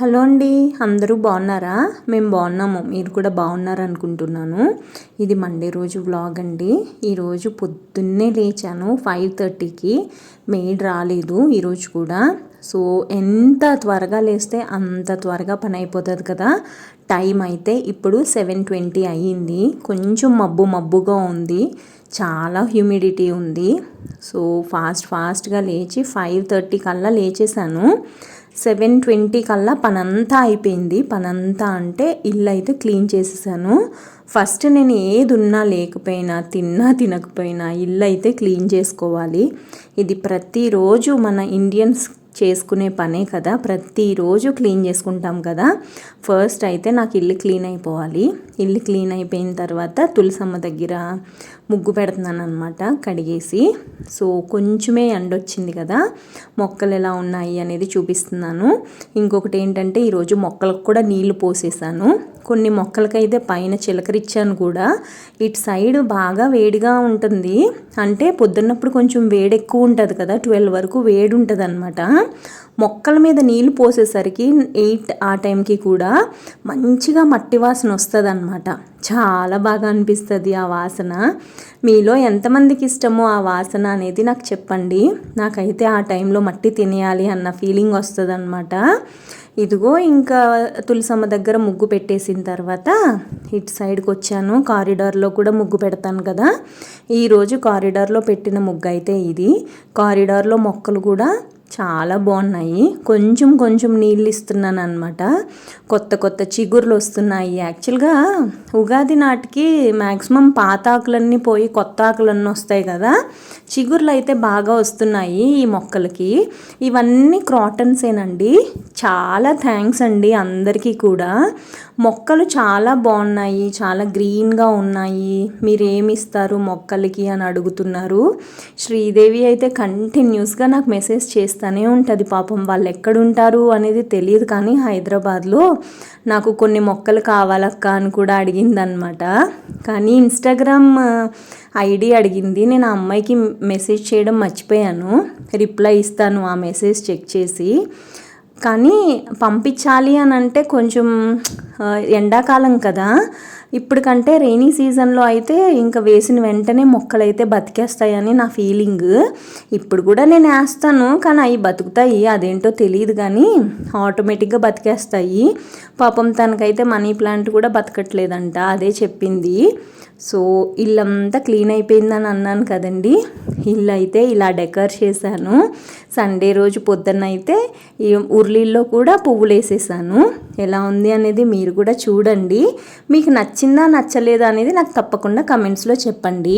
Hello అండి అందరూ బాగున్నారా? మేము బాగున్నాము మీరు కూడా బాగున్నారు అనుకుంటున్నాను ఇది మండే రోజు వ్లాగ్ అండి. ఈరోజు పొద్దున్నే లేచాను ఫైవ్ థర్టీకి. మెయిడ్ రాలేదు ఈరోజు కూడా. సో ఎంత త్వరగా లేస్తే అంత త్వరగా పని అయిపోతుంది కదా. టైం అయితే ఇప్పుడు సెవెన్ ట్వంటీ అయ్యింది. కొంచెం మబ్బు మబ్బుగా ఉంది. చాలా హ్యూమిడిటీ ఉంది. సో ఫాస్ట్ ఫాస్ట్గా లేచి ఫైవ్ థర్టీ కల్లా లేచేసాను సెవెన్ ట్వంటీ కల్లా పనంతా అయిపోయింది. పనంతా అంటే ఇల్లు అయితే క్లీన్ చేసేసాను. ఫస్ట్ నేను ఏది ఉన్నా లేకపోయినా తిన్నా తినకపోయినా ఇల్లు అయితే క్లీన్ చేసుకోవాలి. ఇది ప్రతిరోజు మన ఇండియన్స్ చేసుకునే పనే కదా. ప్రతిరోజు క్లీన్ చేసుకుంటాం కదా. ఫస్ట్ అయితే నాకు ఇల్లు క్లీన్ అయిపోవాలి. ఇల్లు క్లీన్ అయిపోయిన తర్వాత తులసమ్మ దగ్గర ముగ్గు పెడుతున్నాను అనమాట కడిగేసి. సో కొంచెమే ఎండ వచ్చింది కదా మొక్కలు ఎలా ఉన్నాయి అనేది చూపిస్తున్నాను. ఇంకొకటి ఏంటంటే ఈరోజు మొక్కలకు కూడా నీళ్ళు పోసేసాను. కొన్ని మొక్కలకైతే పైన చిలకరిచ్చాను కూడా. ఇటు సైడ్ బాగా వేడిగా ఉంటుంది. అంటే పొద్దున్నప్పుడు కొంచెం వేడి ఎక్కువ ఉంటుంది కదా ట్వెల్వ్ వరకు వేడి ఉంటుంది అనమాట మొక్కల మీద నీళ్ళు పోసేసరికి ఎయిట్ ఆ టైంకి కూడా మంచిగా మట్టి వాసన వస్తుంది అనమాట చాలా బాగా అనిపిస్తుంది ఆ వాసన. మీలో ఎంతమందికి ఇష్టమో ఆ వాసన అనేది నాకు చెప్పండి. నాకైతే ఆ టైంలో మట్టి తినేయాలి అన్న ఫీలింగ్ వస్తుంది అనమాట ఇదిగో ఇంకా తులసమ్మ దగ్గర ముగ్గు పెట్టేసిన తర్వాత ఇటు సైడ్కి వచ్చాను. కారిడార్లో కూడా ముగ్గు పెడతాను కదా. ఈరోజు కారిడార్లో పెట్టిన ముగ్గు అయితే ఇది. కారిడార్లో మొక్కలు కూడా చాలా బాగున్నాయి. కొంచెం కొంచెం నీళ్ళు ఇస్తున్నాను అనమాట కొత్త కొత్త చిగుర్లు వస్తున్నాయి. యాక్చువల్గా ఉగాది నాటికి మ్యాక్సిమం పాత ఆకులన్నీ పోయి కొత్త ఆకులన్నీ వస్తాయి కదా. చిగుర్లు అయితే బాగా వస్తున్నాయి ఈ మొక్కలకి. ఇవన్నీ క్రాటన్సేనండి. చాలా థ్యాంక్స్ అండి అందరికీ కూడా. మొక్కలు చాలా బాగున్నాయి. చాలా గ్రీన్గా ఉన్నాయి. మీరు ఏమి ఇస్తారు మొక్కలకి అని అడుగుతున్నారు. శ్రీదేవి అయితే కంటిన్యూస్గా నాకు మెసేజ్ చేస్తూనే ఉంటుంది. పాపం వాళ్ళు ఎక్కడుంటారు అనేది తెలియదు కానీ హైదరాబాద్లో నాకు కొన్ని మొక్కలు కావాలక్క అని కూడా అడిగిందనమాట కానీ ఇన్స్టాగ్రామ్ ఐడి అడిగింది. నేను ఆ అమ్మాయికి మెసేజ్ చేయడం మర్చిపోయాను. రిప్లై ఇస్తాను ఆ మెసేజ్ చెక్ చేసి. కానీ పంపించాలి అని అంటే కొంచెం ఎండాకాలం కదా. ఇప్పుడు కంటే రెయినీ సీజన్లో అయితే ఇంకా వేసిన వెంటనే మొక్కలు అయితే బతికేస్తాయని నా ఫీలింగ్. ఇప్పుడు కూడా నేను వేస్తాను కానీ అవి బతుకుతాయి అదేంటో తెలియదు కానీ ఆటోమేటిక్గా బతికేస్తాయి. పాపం తనకైతే మనీ ప్లాంట్ కూడా బతకట్లేదంట అదే చెప్పింది. సో ఇల్లంతా క్లీన్ అయిపోయిందని అన్నాను కదండి. ఇల్లు అయితే ఇలా డెకర్ చేశాను. సండే రోజు పొద్దున్న అయితే ఈ ఉర్లీల్లో కూడా పువ్వులు వేసేసాను ఎలా ఉంది అనేది మీరు కూడా చూడండి. మీకు నచ్చిందా నచ్చలేదా అనేది నాకు తప్పకుండా కమెంట్స్లో చెప్పండి.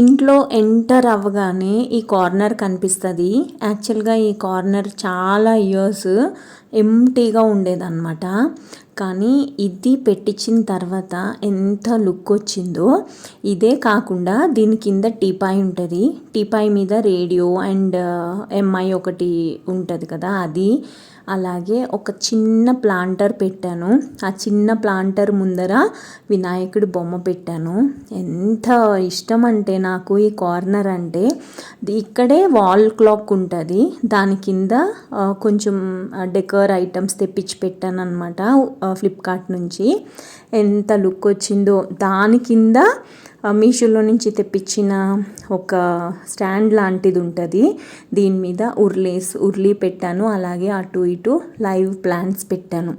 ఇంట్లో ఎంటర్ అవ్వగానే ఈ కార్నర్ కనిపిస్తుంది. యాక్చువల్గా ఈ కార్నర్ చాలా ఇయర్స్ ఎంటీగా ఉండేదన్నమాట. కానీ ఇది పెట్టించిన తర్వాత ఎంత లుక్ వచ్చిందో ఇదే కాకుండా దీని కింద టీపాయ్ ఉంటుంది. టీపాయ్ మీద రేడియో అండ్ ఎంఐ ఒకటి ఉంటుంది కదా అది. అలాగే ఒక చిన్న ప్లాంటర్ పెట్టాను. ఆ చిన్న ప్లాంటర్ ముందర వినాయకుడి బొమ్మ పెట్టాను. ఎంత ఇష్టం అంటే నాకు ఈ కార్నర్ అంటే ఇక్కడే వాల్ క్లాక్ ఉంటుంది. దాని కింద కొంచెం డెకర్ ఐటమ్స్ తెప్పించి పెట్టాను అనమాట ఫ్లిప్కార్ట్ నుంచి. ఎంత లుక్ వచ్చిందో. దాని కింద మీషోలో నుంచి తెప్పించిన ఒక స్టాండ్ లాంటిది ఉంటుంది. దీని మీద ఉర్లేస్ ఉర్లీ పెట్టాను. అలాగే అటు ఇటు లైవ్ ప్లాంట్స్ పెట్టాను.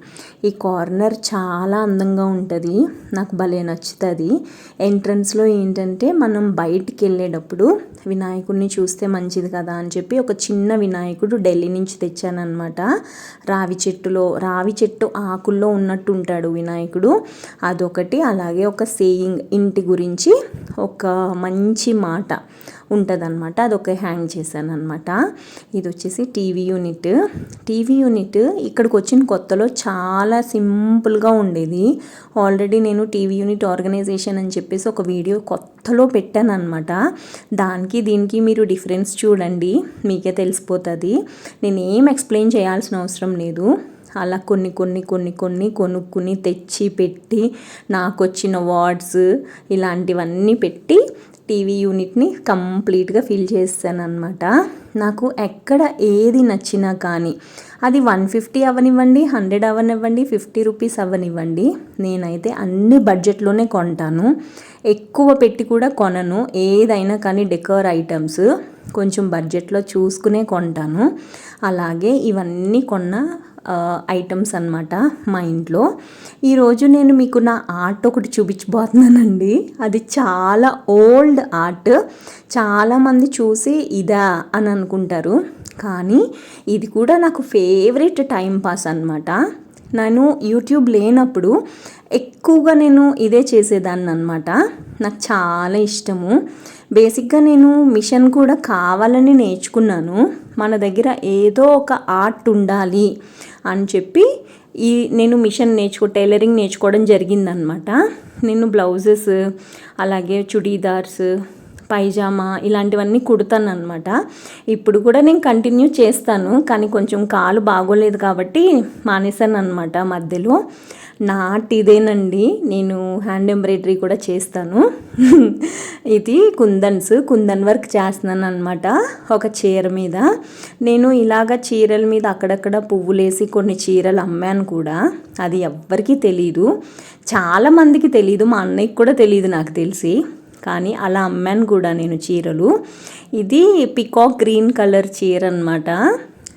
ఈ కార్నర్ చాలా అందంగా ఉంటుంది. నాకు భలే నచ్చుతుంది. ఎంట్రన్స్లో ఏంటంటే మనం బయటికి వెళ్ళేటప్పుడు వినాయకుడిని చూస్తే మంచిది కదా అని చెప్పి ఒక చిన్న వినాయకుడు ఢిల్లీ నుంచి తెచ్చానమాట రావి చెట్టులో రావి చెట్టు ఆకుల్లో ఉన్నట్టు ఉంటాడు వినాయకుడు. అదొకటి. అలాగే ఒక సేయింగ్ ఇంటి గురించి ఒక మంచి మాట ఉంటుందన్నమాట. అదొక హ్యాంగ్ చేశాను అనమాట ఇది వచ్చేసి టీవీ యూనిట్. టీవీ యూనిట్ ఇక్కడికి వచ్చిన కొత్తలో చాలా సింపుల్గా ఉండేది. ఆల్రెడీ నేను టీవీ యూనిట్ ఆర్గనైజేషన్ అని చెప్పేసి ఒక వీడియో కొత్తలో పెట్టాను అనమాట దానికి దీనికి మీరు డిఫరెన్స్ చూడండి. మీకే తెలిసిపోతుంది. నేనేం ఎక్స్ప్లెయిన్ చేయాల్సిన అవసరం లేదు. అలా కొన్ని కొన్ని కొన్ని కొన్ని కొనుక్కుని తెచ్చి పెట్టి నాకు వచ్చిన వార్డ్స్ ఇలాంటివన్నీ పెట్టి టీవీ యూనిట్ని కంప్లీట్గా ఫిల్ చేస్తాను అనమాట నాకు ఎక్కడ ఏది నచ్చినా కానీ అది వన్ ఫిఫ్టీ అవనివ్వండి హండ్రెడ్ అవనివ్వండి ఫిఫ్టీ రూపీస్ అవనివ్వండి నేనైతే అన్ని బడ్జెట్లోనే కొంటాను. ఎక్కువ పెట్టి కూడా కొనను ఏదైనా కానీ డెకర్ ఐటమ్స్ కొంచెం బడ్జెట్లో చూసుకునే కొంటాను. అలాగే ఇవన్నీ కొన్న ఐటమ్స్ అనమాట మా ఇంట్లో. ఈరోజు నేను మీకు నా ఆర్ట్ ఒకటి చూపించబోతున్నానండి. అది చాలా ఓల్డ్ ఆర్ట్ చాలామంది చూసి ఇదా అని అనుకుంటారు. కానీ ఇది కూడా నాకు ఫేవరెట్ టైం పాస్ అనమాట నేను యూట్యూబ్ లేనప్పుడు ఎక్కువగా నేను ఇదే చేసేదాన్ని అనమాట నాకు చాలా ఇష్టము. బేసిక్గా నేను మిషన్ కూడా కావాలని నేర్చుకున్నాను. మన దగ్గర ఏదో ఒక ఆర్ట్ ఉండాలి అని చెప్పి ఈ నేను మిషన్ నేర్చుకో టైలరింగ్ నేర్చుకోవడం జరిగిందనమాట. నేను బ్లౌజెస్ అలాగే చుడీదార్స్ పైజామా ఇలాంటివన్నీ కుడతాను అనమాట ఇప్పుడు కూడా నేను కంటిన్యూ చేస్తాను కానీ కొంచెం కాలు బాగోలేదు కాబట్టి మానేశాను అనమాట మధ్యలో. నాటిదేనండి. నేను హ్యాండ్ ఎంబ్రాయిడరీ కూడా చేస్తాను. ఇది కుందన్స్ కుందన్ వర్క్ చేస్తున్నాను అనమాట ఒక చీర మీద. నేను ఇలాగ చీరల మీద అక్కడక్కడ పువ్వులేసి కొన్ని చీరలు అమ్మాను కూడా. అది ఎవ్వరికీ తెలీదు. చాలామందికి తెలీదు మా అన్నయ్యకి కూడా తెలియదు నాకు తెలిసి. కానీ అలా అమ్మాను కూడా నేను చీరలు. ఇది పికాక్ గ్రీన్ కలర్ చీర అనమాట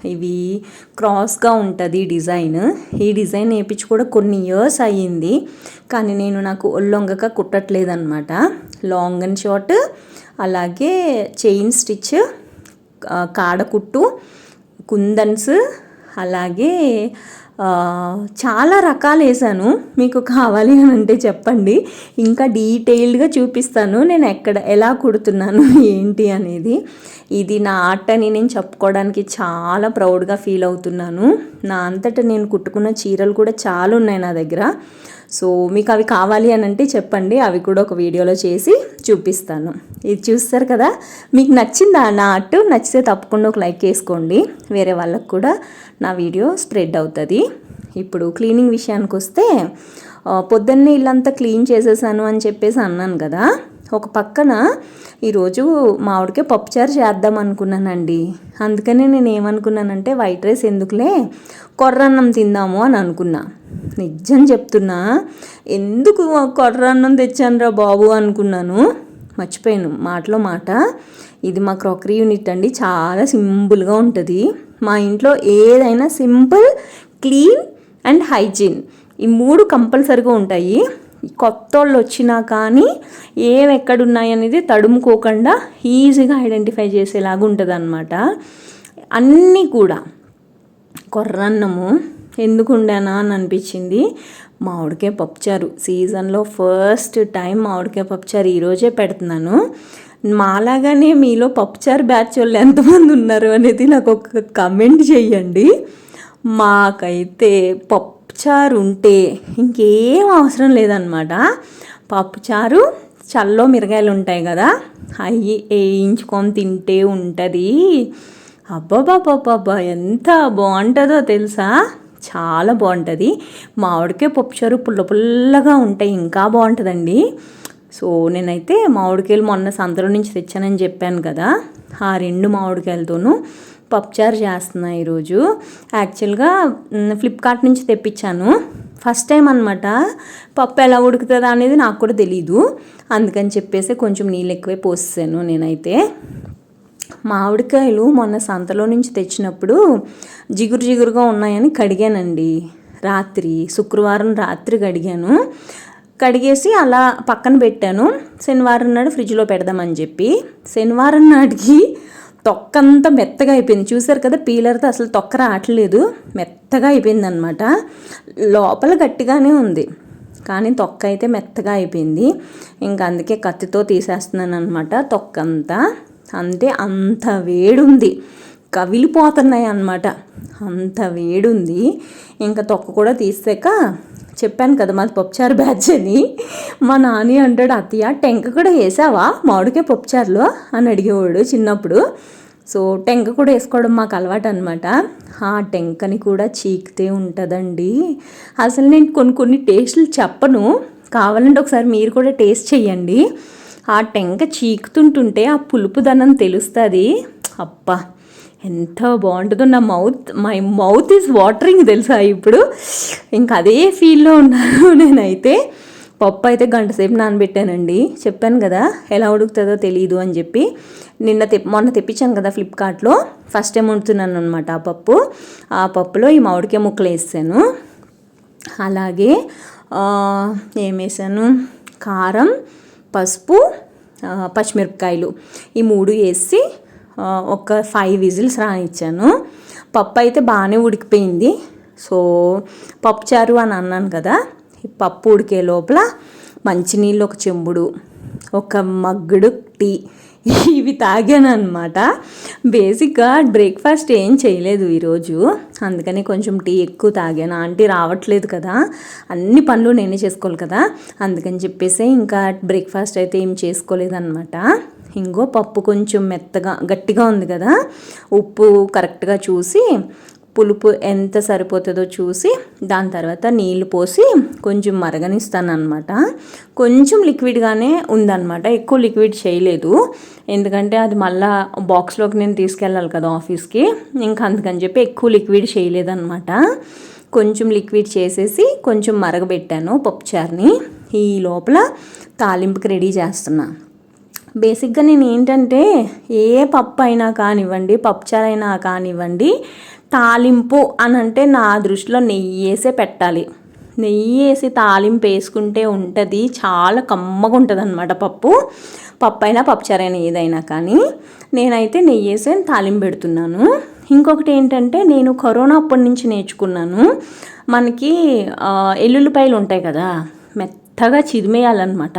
ఇవి క్రాస్గా ఉంటుంది డిజైన్. ఈ డిజైన్ వేయించి కూడా కొన్ని ఇయర్స్ అయ్యింది. కానీ నేను నాకు ఒళ్ళొంగక కుట్టట్లేదు అనమాట లాంగ్ అండ్ షార్ట్ అలాగే చైన్ స్టిచ్ కాడకుట్టు కుందన్స్ అలాగే చాలా రకాలు వేసాను. మీకు కావాలి అని అంటే చెప్పండి. ఇంకా డీటెయిల్డ్గా చూపిస్తాను. నేను ఎక్కడ ఎలా కుడుతున్నాను ఏంటి అనేది. ఇది నా ఆర్ట్ అని నేను చెప్పుకోవడానికి చాలా ప్రౌడ్గా ఫీల్ అవుతున్నాను. నా అంతటా నేను కుట్టుకున్న చీరలు కూడా చాలా ఉన్నాయి నా దగ్గర. సో మీకు అవి కావాలి అని అంటే చెప్పండి అవి కూడా ఒక వీడియోలో చేసి చూపిస్తాను. ఇది చూస్తారు కదా మీకు నచ్చిందా నా అటు నచ్చితే తప్పకుండా ఒక లైక్ వేసుకోండి. వేరే వాళ్ళకు కూడా నా వీడియో స్ప్రెడ్ అవుతుంది. ఇప్పుడు క్లీనింగ్ విషయానికి వస్తే పొద్దున్నే ఇల్లంతా క్లీన్ చేసేసాను అని చెప్పేసి అన్నాను కదా ఒక పక్కన ఈరోజు మామిడికే పప్పుచారు చేద్దాం అనుకున్నానండి. అందుకనే నేను ఏమనుకున్నానంటే వైట్ రైస్ ఎందుకులే? కొర్రన్నం తిందాము అని అనుకున్నా. నిజం చెప్తున్నా ఎందుకు కొర్రన్నం తెచ్చానురా బాబు అనుకున్నాను. మర్చిపోయాను మాటలో మాట. ఇది మా క్రాకరీ యూనిట్ అండి చాలా సింపుల్గా ఉంటుంది. మా ఇంట్లో ఏదైనా సింపుల్ క్లీన్ అండ్ హైజీన్ ఈ మూడు కంపల్సరిగా ఉంటాయి. కొత్త వాళ్ళు వచ్చినా కానీ ఏవి ఎక్కడున్నాయి అనేది తడుముకోకుండా ఈజీగా ఐడెంటిఫై చేసేలాగా ఉంటుంది అనమాట అన్నీ కూడా కొర్రన్నము ఎందుకు ఉండానా అని అనిపించింది మామిడికాయ పప్పుచారు. సీజన్లో ఫస్ట్ టైం మామిడికాయ పప్పుచారు ఈరోజే పెడుతున్నాను. మాలాగానే మీలో పప్పుచారు బ్యాచ్ వాళ్ళు ఎంతమంది ఉన్నారు అనేది నాకు ఒక కమెంట్ చెయ్యండి. మాకైతే పప్పుచారు ఉంటే ఇంకేం అవసరం లేదనమాట పప్పుచారు చల్లో మిరగాయలు ఉంటాయి కదా అవి వేయించుకొని తింటే ఉంటుంది. అబ్బాబాబాబ్బా ఎంత బాగుంటుందో తెలుసా? చాలా బాగుంటుంది. మామిడికాయ పప్పుచారు పుల్ల పుల్లగా ఉంటాయి ఇంకా బాగుంటుందండి. సో నేనైతే మామిడికాయలు మొన్న సంతలో నుంచి తెచ్చానని చెప్పాను కదా ఆ రెండు మామిడికాయలతోనూ పప్పుచారు చేస్తున్నా ఈరోజు. యాక్చువల్గా ఫ్లిప్కార్ట్ నుంచి తెప్పించాను. ఫస్ట్ టైం అనమాట పప్పు ఎలా ఉడుకుతుందా అనేది నాకు కూడా తెలీదు. అందుకని చెప్పేసి కొంచెం నీళ్ళు ఎక్కువే పోసాను నేనైతే. మామిడికాయలు మొన్న సంతలో నుంచి తెచ్చినప్పుడు జిగురు జిగురుగా ఉన్నాయని కడిగానండి. రాత్రి శుక్రవారం రాత్రి కడిగాను. కడిగేసి అలా పక్కన పెట్టాను. శనివారం నాడు ఫ్రిడ్జ్లో పెడదామని చెప్పి. శనివారం నాటికి తొక్కంతా మెత్తగా అయిపోయింది. చూసారు కదా పీలర్తో అసలు తొక్క రావట్లేదు మెత్తగా అయిపోయింది అనమాట లోపల గట్టిగానే ఉంది. కానీ తొక్క అయితే మెత్తగా అయిపోయింది. ఇంకా అందుకే కత్తితో తీసేస్తున్నాను అనమాట తొక్కంతా. అంటే అంత వేడుంది. కవిలిపోతున్నాయి అన్నమాట అంత వేడుంది. ఇంకా తొక్క కూడా తీసాక చెప్పాను కదా మాది పప్పుచారు బ్యాచ్ అని. మా నాని అంటాడు అత్తయ్య టెంక కూడా వేసావా? మామిడికాయ పప్పుచారులో? అని అడిగేవాడు చిన్నప్పుడు. సో టెంక కూడా వేసుకోవడం మాకు అలవాటు అనమాట ఆ టెంకని కూడా చీకితే ఉంటుందండి. అసలు నేను కొన్ని కొన్ని టేస్టులు చెప్పను. కావాలంటే ఒకసారి మీరు కూడా టేస్ట్ చేయండి ఆ టెంక చీకుతుంటుంటే ఆ పులుపుదనం తెలుస్తుంది. అబ్బా! ఎంత బాగుంటుందో నా mouth my mouth is watering తెలుసా ఇప్పుడు? ఇంకా అదే ఫీల్లో ఉన్నాను నేనైతే. పప్పు అయితే గంట సేపు నానబెట్టానండి. చెప్పాను కదా ఎలా ఉడుకుతుందో తెలియదు అని చెప్పి. నిన్న తె మొన్న తెప్పించాను కదా ఫ్లిప్కార్ట్లో ఫస్ట్ టైం వండుతున్నాను అనమాట ఆ పప్పు. ఆ పప్పులో ఈ మామిడికాయ ముక్కలు వేసాను. అలాగే ఏం వేసాను? కారం పసుపు పచ్చిమిరపకాయలు. ఈ మూడు వేసి ఒక ఫైవ్ విజిల్స్ రానిచ్చాను. పప్పు అయితే బాగానే ఉడికిపోయింది. సో పప్పు చారు అని అన్నాను కదా పప్పు ఉడికే లోపల మంచినీళ్ళు ఒక చెంబుడు ఒక మగ్గుడు టీ ఇవి తాగాను అనమాట బేసిక్గా బ్రేక్ఫాస్ట్ ఏం చేయలేదు ఈరోజు. అందుకని కొంచెం టీ ఎక్కువ తాగాను. ఆంటీ రావట్లేదు కదా అన్ని పనులు నేనే చేసుకోవాలి కదా అందుకని చెప్పేసి ఇంకా బ్రేక్ఫాస్ట్ అయితే ఏం చేసుకోలేదన్నమాట. ఇంకో పప్పు కొంచెం మెత్తగా గట్టిగా ఉంది కదా. ఉప్పు కరెక్ట్గా చూసి పులుపు ఎంత సరిపోతుందో చూసి దాని తర్వాత నీళ్ళు పోసి కొంచెం మరగనిస్తాను కొంచెం లిక్విడ్గానే ఉందన్నమాట. ఎక్కువ లిక్విడ్ చేయలేదు. ఎందుకంటే అది మళ్ళా బాక్స్లోకి నేను తీసుకెళ్ళాలి కదా ఆఫీస్కి. ఇంకా అందుకని చెప్పి ఎక్కువ లిక్విడ్ చేయలేదన్నమాట. కొంచెం లిక్విడ్ చేసేసి కొంచెం మరగబెట్టాను పప్పుచారుని. ఈ లోపల తాలింపుకి రెడీ చేస్తున్నాను బేసిక్గా నేను ఏంటంటే ఏ పప్పు అయినా కానివ్వండి పప్పుచారైనా కానివ్వండి తాలింపు అని అంటే నా దృష్టిలో నెయ్యి వేసే పెట్టాలి. నెయ్యి వేసి తాలింపు వేసుకుంటే ఉంటుంది చాలా కమ్మగా ఉంటుంది అనమాట పప్పు. పప్పు అయినా పప్పుచారైనా ఏదైనా కానీ. నేనైతే నెయ్యి వేసే తాలింపు పెడుతున్నాను. ఇంకొకటి ఏంటంటే నేను కరోనా అప్పటి నుంచి నేర్చుకున్నాను. మనకి ఎల్లుల్లిపాయలు ఉంటాయి కదా మెత్త మెత్తగా చిరిమేయాలన్నమాట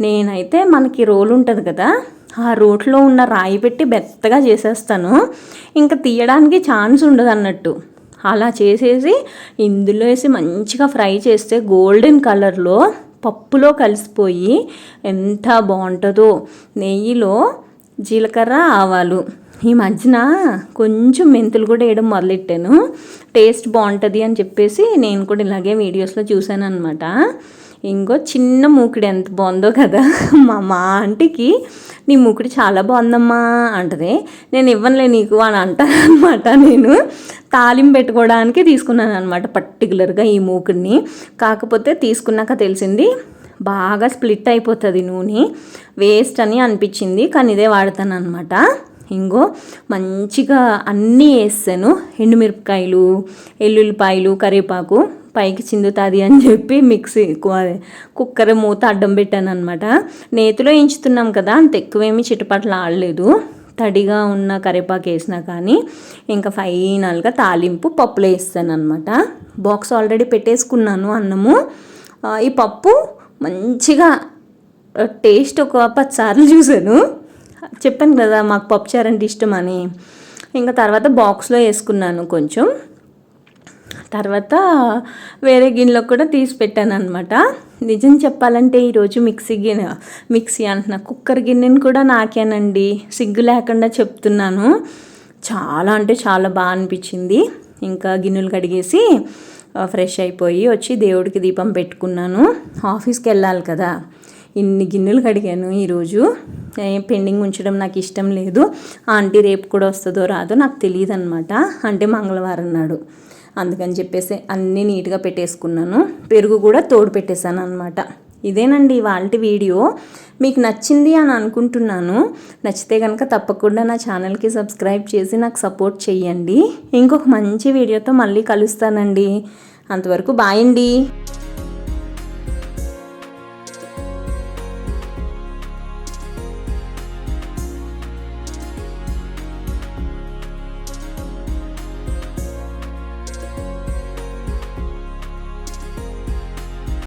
నేనైతే మనకి రోలు ఉంటుంది కదా ఆ రోట్లో ఉన్న రాయి పెట్టి బెత్తగా చేసేస్తాను. ఇంకా తీయడానికి ఛాన్స్ ఉండదు అన్నట్టు అలా చేసేసి ఇందులో వేసి మంచిగా ఫ్రై చేస్తే గోల్డెన్ కలర్లో పప్పులో కలిసిపోయి ఎంత బాగుంటుందో. నెయ్యిలో జీలకర్ర ఆవాలు. ఈ మధ్యన కొంచెం మెంతులు కూడా వేయడం మొదలెట్టాను. టేస్ట్ బాగుంటుంది అని చెప్పేసి నేను కూడా ఇలాగే వీడియోస్లో చూశాను అనమాట ఇంకో చిన్న మూకుడు ఎంత బాగుందో కదా. మా మా ఆంటీకి నీ మూకుడు చాలా బాగుందమ్మా అంటది. నేను ఇవ్వనులే నీకు అని అంటాను అనమాట నేను. తాలిం పెట్టుకోవడానికి తీసుకున్నాను అనమాట పర్టికులర్గా ఈ మూకుడిని. కాకపోతే తీసుకున్నాక తెలిసింది బాగా స్ప్లిట్ అయిపోతుంది నూనె. వేస్ట్ అని అనిపించింది కానీ ఇదే వాడతాను అనమాట ఇంకో మంచిగా అన్నీ వేస్తాను. ఎండుమిరపకాయలు ఎల్లుల్లిపాయలు కరివేపాకు. పైకి చిందుతుంది అని చెప్పి మిక్సీ కుక్కర్ మూత అడ్డం పెట్టాను అనమాట నేతిలో ఎంచుతున్నాం కదా అంత ఎక్కువేమీ చిటపట్లు ఆడలేదు. తడిగా ఉన్న కరివేపాకు వేసినా కానీ ఇంకా ఫైనల్గా తాలింపు పప్పులో వేస్తాను అనమాట బాక్స్ ఆల్రెడీ పెట్టేసుకున్నాను అన్నము. ఈ పప్పు మంచిగా టేస్ట్ ఒక పది సార్లు చూశాను. చెప్పాను కదా మాకు పప్పుచారు అంటే ఇష్టం అని ఇంకా తర్వాత బాక్స్లో వేసుకున్నాను కొంచెం. తర్వాత వేరే గిన్నెలో కూడా తీసి పెట్టాను అనమాట నిజం చెప్పాలంటే ఈరోజు మిక్సీ గిన్నె మిక్సీ అంటున్నా కుక్కర్ గిన్నెని కూడా నాకేనండి. సిగ్గు లేకుండా చెప్తున్నాను. చాలా అంటే చాలా బాగా అనిపించింది. ఇంకా గిన్నెలు కడిగేసి ఫ్రెష్ అయిపోయి వచ్చి దేవుడికి దీపం పెట్టుకున్నాను. ఆఫీస్కి వెళ్ళాలి కదా. ఇన్ని గిన్నెలు కడిగాను ఈరోజు పెండింగ్ ఉంచడం నాకు ఇష్టం లేదు. ఆంటీ రేపు కూడా వస్తుందో రాదో నాకు తెలియదు అనమాట అంటే మంగళవారం నాడు. అందుకని చెప్పేసి అన్నీ నీట్గా పెట్టేసుకున్నాను. పెరుగు కూడా తోడు పెట్టేశాను అనమాట ఇదేనండి వాళ్ళ వీడియో. మీకు నచ్చింది అని అనుకుంటున్నాను. నచ్చితే కనుక తప్పకుండా నా ఛానల్కి సబ్స్క్రైబ్ చేసి నాకు సపోర్ట్ చేయండి ఇంకొక మంచి వీడియోతో మళ్ళీ కలుస్తానండి. అంతవరకు బాయ్ అండి.